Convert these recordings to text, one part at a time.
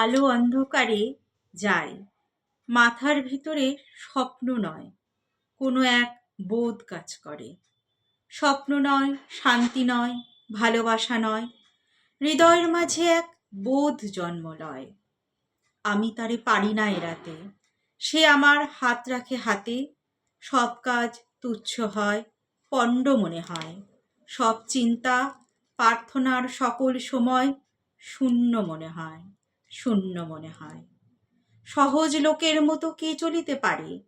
আলো অন্ধকারে যায়। মাথার ভিতরে স্বপ্ন নয়, কোনো এক বোধ কাজ করে। স্বপ্ন নয়, শান্তি নয়, ভালোবাসা নয়, হৃদয়ের মাঝে এক বোধ জন্ম লয়। আমি তারে পারি না এড়াতে সে আমার হাত রাখে হাতে, সব কাজ তুচ্ছ হয়, পণ্ড মনে হয়। সব চিন্তা, প্রার্থনার সকল সময় শূন্য মনে হয়। শূন্য মনে হয়। সহজ লোকের মতো কে চলিতে পারে?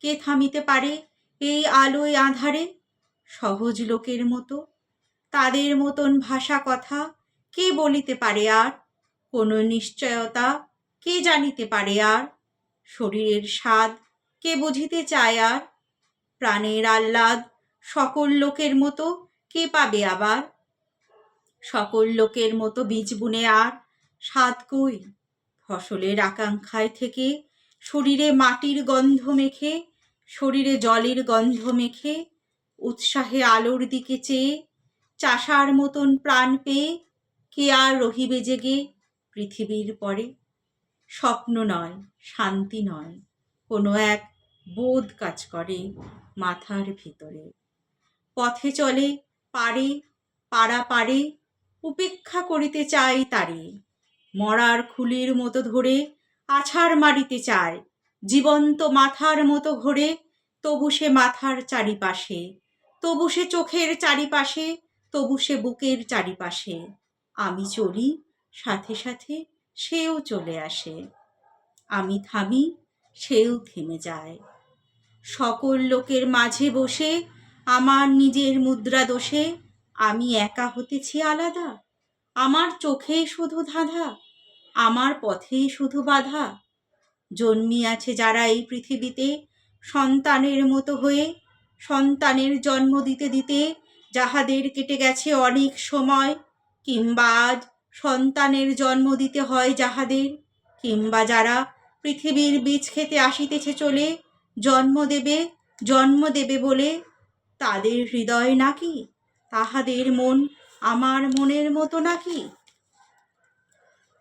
কে থামিতে পারে এই আলোয় আধারে? সহজ লোকের মতো? তাদের মতন ভাষা কথা কে বলিতে পারে আর? কোনো নিশ্চয়তা কে জানিতে পারে আর? শরীরের স্বাদ কে বুঝিতে চায় আর? প্রাণের আহ্লাদ সকল লোকের মতো কে পাবে আবার? সকল লোকের মতো বীজ বুনে আর? স্বাদ কই? ফসলের আকাঙ্ক্ষায় থেকে শরীরে মাটির গন্ধ মেখে, শরীরে জলের গন্ধ মেখে, উৎসাহে আলোর দিকে চেয়ে, চাষার মতন প্রাণ পেয়ে কে আর রহিবে জেগে পৃথিবীর পরে? স্বপ্ন নয়, শান্তি নয়, কোনো এক বোধ কাজ করে মাথার ভিতরে। পথে চলে, পারে পাড়া পারে উপেক্ষা করিতে চাই তারে। মরার খুলির মতো ধরে আছাড় মারিতে চায়, জীবন্ত মাথার মতো ঘোরে, তবু সে মাথার চারিপাশে। তবু সে চোখের চারিপাশে, তবু সে বুকের চারিপাশে। আমি চলি, সাথে সাথে সেও চলে আসে। আমি থামি, সেও থেমে যায়। সকল লোকের মাঝে বসে, আমার নিজের মুদ্রা দোষে, আমি একা হতেছি আলাদা। আমার চোখে শুধু ধাঁধা, আমার পথে শুধু বাধা। জন্মিয়াছে যারা এই পৃথিবীতে, সন্তানের মতো হয়ে, সন্তানের জন্ম দিতে দিতে যাহাদের কেটে গেছে অনেক সময়, কিংবা আজ সন্তানের জন্ম দিতে হয় যাহাদের, কিংবা যারা পৃথিবীর বীজ খেতে আসিতেছে চলে, জন্ম দেবে জন্ম দেবে বলে, তাদের হৃদয় নাকি তাহাদের মন আমার মনের মতো নাকি?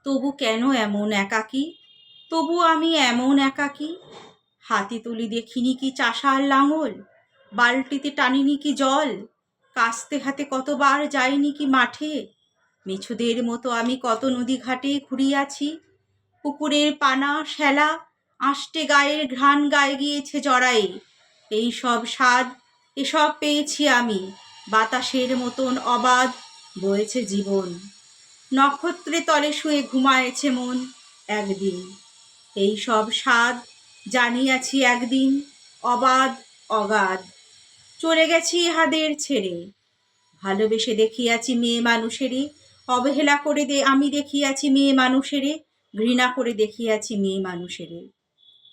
তবু কেন এমন একাকী? তবু আমি এমন একাকী? হাতে তুলি দেখিনি কি চাষার লাঙল? বালতিতে টানিনি কি জল? কাস্তে হাতে কতবার যাইনি কি মাঠে? মেছুদের মতো আমি কত নদী ঘাটে ঘুরিয়াছি? পুকুরের পানা শ্যালা আষ্টে গায়ের ঘ্রাণ গায়ে গিয়েছে জড়াই এই সব স্বাদ, এসব পেয়েছি আমি। বাতাসের মতন অবাধ বয়েছে জীবন। নক্ষত্রে তলে শুয়ে ঘুমায়েছে মন একদিন। এই সব স্বাদ জানিয়াছি একদিন, অবাধ, অগাধ। চলে গেছি ইহাদের ছেড়ে। ভালোবেসে দেখিয়াছি মেয়ে মানুষেরই, অবহেলা করে দে, আমি দেখিয়াছি মেয়ে মানুষেরে ঘৃণা করে দেখিয়াছি মেয়ে মানুষেরে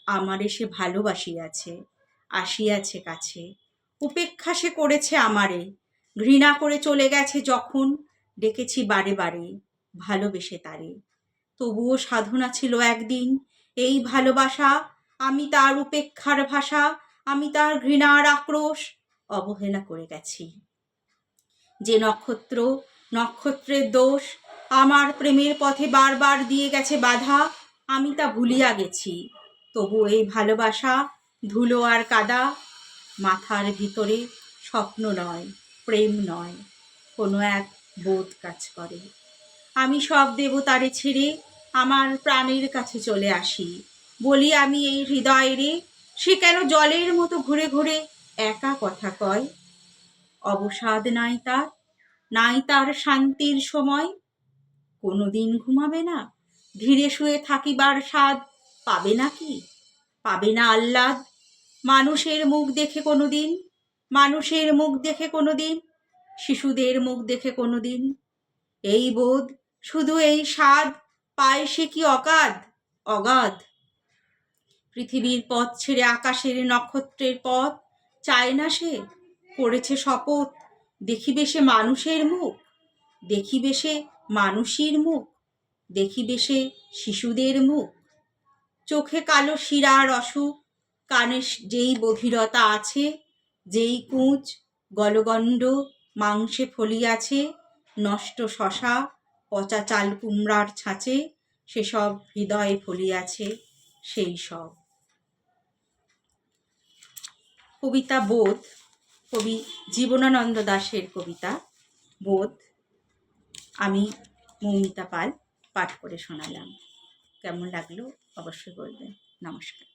আমারে সে ভালোবাসিয়াছে, আসিয়াছে কাছে। উপেক্ষা সে করেছে আমারে ঘৃণা করে চলে গেছে যখন। ডেকেছি বারে বারে, ভালোবেসে তারে। তবুও সাধনা ছিল একদিন, এই ভালোবাসা, আমি তার উপেক্ষার ভাষা, আমি তার ঘৃণার আক্রোশ অবহেলা করে গেছি। যে নক্ষত্র, নক্ষত্রের দোষ আমার প্রেমের পথে বারবার দিয়ে গেছে বাধা, আমি তা ভুলিয়া গেছি। তবু এই ভালোবাসা ধুলো আর কাদা, মাথার ভিতরে স্বপ্ন নয়। প্রেম নয়, কোনো এক বোধ কাজ করে। আমি সব দেবতারে ছেড়ে আমার প্রাণের কাছে চলে আসি। বলি, আমি এই হৃদয় রে, সে কেন জলের মতো ঘুরে ঘুরে একা কথা কয়? অবসাদ নাই তার নাই তার শান্তির সময়। কোনো দিন ঘুমাবে না, ধীরে শুয়ে থাকিবার স্বাদ পাবে না কি পাবে না আহ্লাদ? মানুষের মুখ দেখে কোনো দিন মানুষের মুখ দেখে কোনো দিন শিশুদের মুখ দেখে কোনো দিন এই বোধ, শুধু এই স্বাদ, পায় সে কি অগাধ? অগাধ। পৃথিবীর পথ ছেড়ে আকাশের নক্ষত্রের পথ, চায় না সে? করেছে শপথ, দেখিবে সে মানুষের মুখ? দেখিবে সে মানুষের মুখ? দেখিবে সে শিশুদের মুখ? চোখে কালো শিরার অসুখ, কানে যেই বধিরতা আছে, যেই কুঁচ, গলগণ্ড মাংসে ফলিয়াছে, নষ্ট শশা, পচা চাল কুমড়ার ছাঁচে, সেসব হৃদয়ে ফলিয়াছে, সেই সব। কবিতা বোধ, কবি জীবনানন্দ দাশের কবিতা বোধ, আমি মৌমিতা পাল পাঠ করে শোনালাম। কেমন লাগল অবশ্যই বলবেন। নমস্কার।